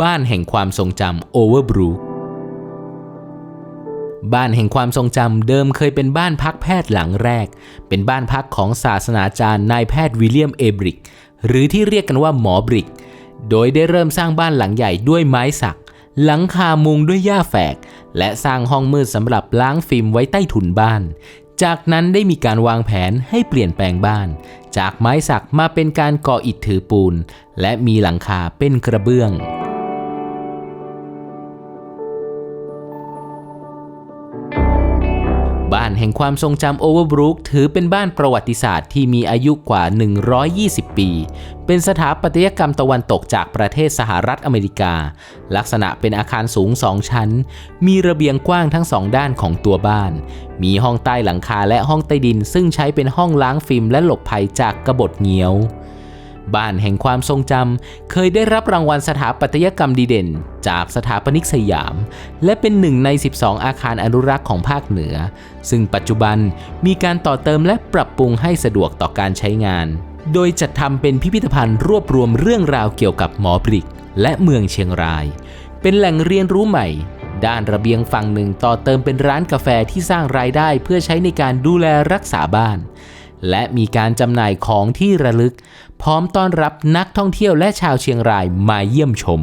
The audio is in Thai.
บ้านแห่งความทรงจำโอเวอร์บรูคบ้านแห่งความทรงจำเดิมเคยเป็นบ้านพักแพทย์หลังแรก เป็นบ้านพักของศาสนาจารย์นายแพทย์วิลเลียมเอบริก หรือที่เรียกกันว่าหมอบริก โดยได้เริ่มสร้างบ้านหลังใหญ่ด้วยไม้สัก หลังคามุงด้วยหญ้าแฝก และสร้างห้องมืดสำหรับล้างฟิล์มไว้ใต้ถุนบ้าน จากนั้นได้มีการวางแผนให้เปลี่ยนแปลงบ้าน จากไม้สักมาเป็นการก่ออิฐถือปูน และมีหลังคาเป็นกระเบื้อง บ้านแห่งความทรงจำโอเวอร์บรูคถือเป็นบ้านประวัติศาสตร์ที่มีอายุกว่า 120 ปี เป็นสถาปัตยกรรมตะวันตกจากประเทศสหรัฐอเมริกา ลักษณะเป็นอาคารสูงสองชั้น มีระเบียงกว้างทั้งสองด้านของตัวบ้าน มีห้องใต้หลังคาและห้องใต้ดิน ซึ่งใช้เป็นห้องล้างฟิล์มและหลบภัยจากกบฏเหนียว บ้านแห่งความทรงจำ เคยได้รับรางวัลสถาปัตยกรรมดีเด่น จากสถาปนิกสยาม และเป็นหนึ่งใน 12 อาคารอนุรักษ์ของภาคเหนือ ซึ่งปัจจุบันมีการต่อเติมและปรับปรุงให้สะดวกต่อการใช้งาน โดยจัดทำเป็นพิพิธภัณฑ์รวบรวมเรื่องราวเกี่ยวกับหมอบริก และเมืองเชียงราย เป็นแหล่งเรียนรู้ใหม่ด้านระเบียงฝั่งหนึ่งต่อเติมเป็นร้านกาแฟที่สร้างรายได้เพื่อใช้ในการดูแลรักษาบ้าน และมีการจำหน่ายของที่ระลึก พร้อมต้อนรับนักท่องเที่ยวและชาวเชียงรายมาเยี่ยมชม